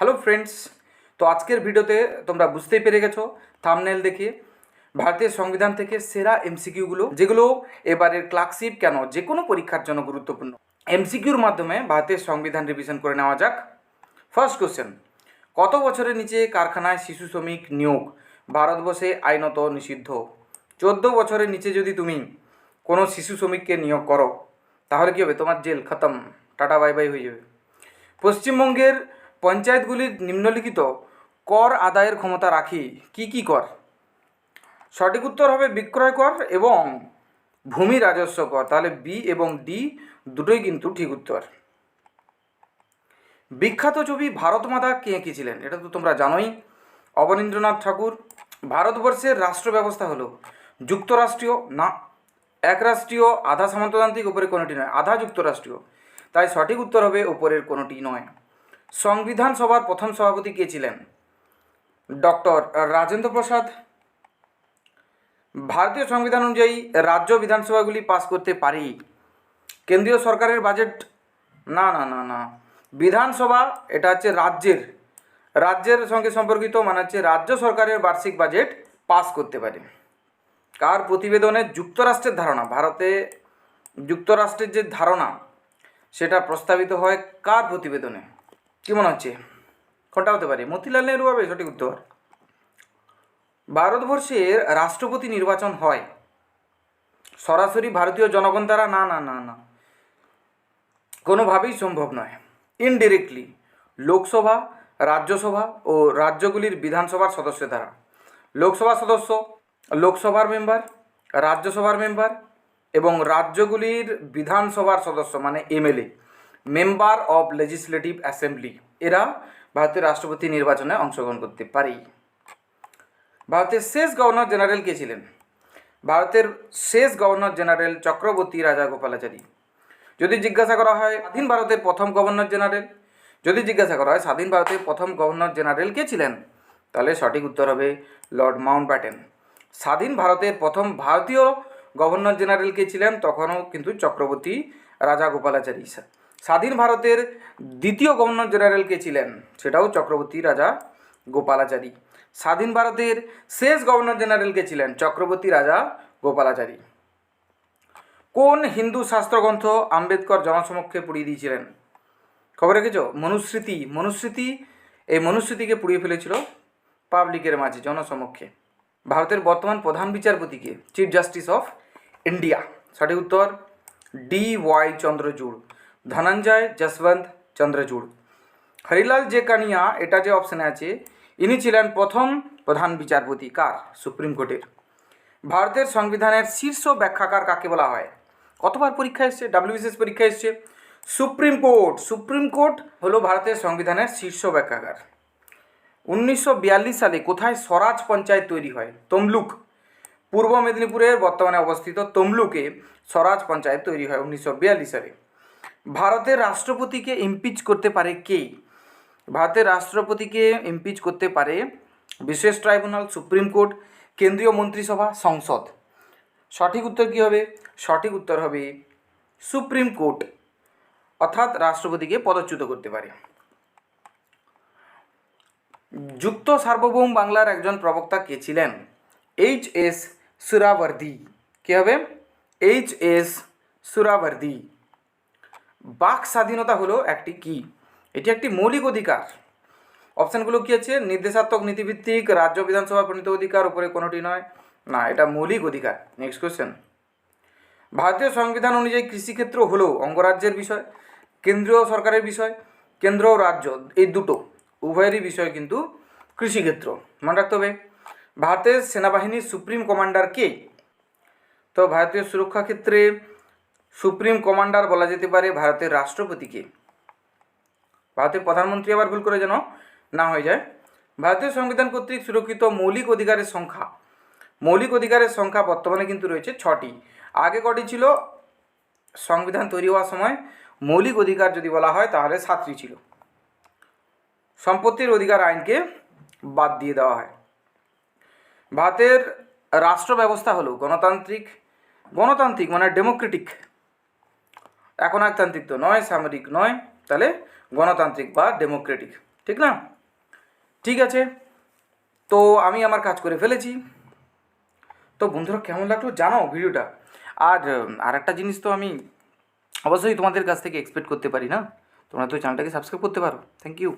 Hello friends তো আজকের ভিডিওতে তোমরা বুঝতেই পেরে গেছো থামনেল দেখে ভারতীয় সংবিধান থেকে সেরা এমসিকিউগুলো যেগুলো এবারের ক্লার্কশিপ কেন? যে কোনো পরীক্ষার জন্য গুরুত্বপূর্ণ। এমসিকিউর মাধ্যমে ভারতের সংবিধান রিভিশন করে নেওয়া যাক। ফার্স্ট কোশ্চেন কত বছরের নিচে কারখানায় শিশু শ্রমিক নিয়োগ ভারতবর্ষে আইনত নিষিদ্ধ? চোদ্দ বছরের নিচে যদি তুমি কোনো শিশু শ্রমিককে নিয়োগ করো, তাহলে কী হবে? তোমার জেল খতম। টাটা বাই বাই হয়ে যাবে। পশ্চিমবঙ্গের পঞ্চায়েতগুলির নিম্নলিখিত কর আদায়ের ক্ষমতা রাখি, কি কি কর? সঠিক উত্তর হবে বিক্রয় কর এবং ভূমি রাজস্ব কর। তাহলে বি এবং ডি দুটোই কিন্তু ঠিক উত্তর। বিখ্যাত ছবি ভারত মাতা কে এঁকেছিলেন? এটা তো তোমরা জানোই। অবনীন্দ্রনাথ ঠাকুর। ভারতবর্ষের রাষ্ট্র ব্যবস্থা হলো যুক্তরাষ্ট্রীয়, না, একরাষ্ট্রীয়, আধা সামন্ততান্ত্রিক উপরে কোনোটি নয়, আধা যুক্তরাষ্ট্রীয়। তাই সঠিক উত্তর হবে উপরের কোনোটি নয়। সংবিধান সভার প্রথম সভাপতি কে ছিলেন? ডক্টর রাজেন্দ্র প্রসাদ। ভারতীয় সংবিধান অনুযায়ী রাজ্য বিধানসভাগুলি পাস করতে পারি। কেন্দ্রীয় সরকারের বাজেট না না না না। বিধানসভা, এটা হচ্ছে রাজ্যের। রাজ্যের সঙ্গে সম্পর্কিত মানে হচ্ছে রাজ্য সরকারের বার্ষিক বাজেট পাস করতে পারে। কার প্রতিবেদনে যুক্তরাষ্ট্রের ধারণা? ভারতে যুক্তরাষ্ট্রের যে ধারণা, সেটা প্রস্তাবিত হয় কার প্রতিবেদনে? কী মনে হচ্ছে কোনটা হতে পারে? মতিলাল নেহরু হবে, সঠিক উত্তর। ভারতবর্ষের রাষ্ট্রপতি নির্বাচন হয়। সরাসরি ভারতীয় জনগণ দ্বারা? না না না না। কোনোভাবেই সম্ভব নয়। ইনডিরেক্টলি লোকসভা, রাজ্যসভা ও রাজ্যগুলির বিধানসভার সদস্য দ্বারা। লোকসভা সদস্য, লোকসভার মেম্বার রাজ্যসভার মেম্বার এবং রাজ্যগুলির বিধানসভার সদস্য মানে MLA member of legislative assembly. এরা ভারতের রাষ্ট্রপতি নির্বাচনে অংশগ্রহণ করতে পারে ভারতের শেষ গভর্নর জেনারেল কে ছিলেন? ভারতের শেষ গভর্নর জেনারেল চক্রবর্তী রাজা গোপালাচারী যদি জিজ্ঞাসা করা হয়, স্বাধীন ভারতের প্রথম গভর্নর জেনারেল? যদি জিজ্ঞাসা করা হয়, স্বাধীন ভারতের প্রথম গভর্নর জেনারেল কে ছিলেন? তাহলে সঠিক উত্তর হবে লর্ড মাউন্ট ব্যাটেন স্বাধীন ভারতের প্রথম ভারতীয় গভর্নর জেনারেল কে ছিলেন, তখনও কিন্তু চক্রবর্তী রাজা গোপালাচারী স্বাধীন ভারতের দ্বিতীয় গভর্নর জেনারেল কে ছিলেন? সেটাও চক্রবর্তী রাজা গোপালাচারী। স্বাধীন ভারতের শেষ গভর্নর জেনারেল কে ছিলেন? চক্রবর্তী রাজা গোপালাচারী। কোন হিন্দু শাস্ত্রগ্রন্থ আম্বেদকর জনসমক্ষে পুড়িয়ে দিয়েছিলেন? খবর রেখেছো? মনুস্মৃতি। মনুস্মৃতি, এই মনুস্মৃতিকে পুড়িয়ে ফেলেছিল পাবলিকের মাঝে, জনসমক্ষে। ভারতের বর্তমান প্রধান বিচারপতিকে চিফ জাস্টিস অফ ইন্ডিয়া সঠিক উত্তর, D Y Chandrachud. Dhananjaya, Yashwant, Chandrachud. Harilal J Kania, এটা যে অপশানে আছে, ইনি ছিলেন প্রথম প্রধান বিচারপতি। কার? সুপ্রিম কোর্টের। ভারতের সংবিধানের শীর্ষ ব্যাখ্যাকার কাকে বলা হয়? কতবার পরীক্ষা এসছে? ডাব্লিউবিসিএস পরীক্ষা এসছে। Supreme court. সুপ্রিম কোর্ট হলো ভারতের সংবিধানের শীর্ষ ব্যাখ্যাকার। উনিশশো বিয়াল্লিশ সালে কোথায় স্বরাজ পঞ্চায়েত তৈরি হয়? তমলুক। পূর্ব মেদিনীপুরের বর্তমানে অবস্থিত তমলুকে স্বরাজ পঞ্চায়েত তৈরি হয় উনিশশো বিয়াল্লিশ সালে। ভারতের রাষ্ট্রপতিকে ইমপিচ করতে পারে কে? ভারতের রাষ্ট্রপতিকে ইমপিচ করতে পারে বিশেষ ট্রাইব্যুনাল সুপ্রিম কোর্ট, কেন্দ্রীয় মন্ত্রিসভা, সংসদ। সঠিক উত্তর কী হবে? সঠিক উত্তর হবে সুপ্রিম কোর্ট। অর্থাৎ রাষ্ট্রপতিকে পদচ্যুত করতে পারে। যুক্ত সার্বভৌম বাংলার একজন প্রবক্তা কে ছিলেন? H S Suhrawardy. কে হবে? H S Suhrawardy. বাক স্বাধীনতা হলো একটি কি? এটি একটি মৌলিক অধিকার। অপশানগুলো কী আছে? নির্দেশাত্মক নীতিভিত্তিক, রাজ্য বিধানসভা প্রণীত অধিকার, উপরে কোনোটি নয়। না, এটা মৌলিক অধিকার। নেক্সট কোয়েশ্চেন ভারতীয় সংবিধান অনুযায়ী কৃষিক্ষেত্র হলো অঙ্গরাজ্যের বিষয়, কেন্দ্রীয় সরকারের বিষয়, কেন্দ্র ও রাজ্য, এই দুটো। উভয়েরই বিষয় কিন্তু কৃষিক্ষেত্র। মনে রাখতে হবে, ভারতের সেনাবাহিনীর সুপ্রিম কমান্ডার কে? তো ভারতীয় সুরক্ষা ক্ষেত্রে সুপ্রিম কমান্ডার বলা যেতে পারে ভারতের রাষ্ট্রপতিকে। ভারতের প্রধানমন্ত্রী আবার ভুল করে যেন না হয়ে যায়। ভারতীয় সংবিধান কর্তৃক সুরক্ষিত মৌলিক অধিকারের সংখ্যা। মৌলিক অধিকারের সংখ্যা বর্তমানে কিন্তু রয়েছে ছটি। আগে কটি ছিল, সংবিধান তৈরি হওয়ার সময় মৌলিক অধিকার যদি বলা হয় তাহলে সাতটি ছিল। সম্পত্তির অধিকার আইনকে বাদ দিয়ে দেওয়া হয়। ভারতের রাষ্ট্র ব্যবস্থা হলো গণতান্ত্রিক গণতান্ত্রিক মানে ডেমোক্রেটিক এখন একতান্ত্রিক তো নয় সামরিক নয়, তাহলে গণতান্ত্রিক বা ডেমোক্রেটিক ঠিক না? ঠিক আছে, তো আমি আমার কাজ করে ফেলেছি। তো বন্ধুরা, কেমন লাগল জানাও ভিডিওটা? আর আর একটা জিনিস তো আমি অবশ্যই তোমাদের কাছ থেকে এক্সপেক্ট করতে পারি না? তোমরা তো চ্যানেলটাকে সাবস্ক্রাইব করতে পারো। Thank you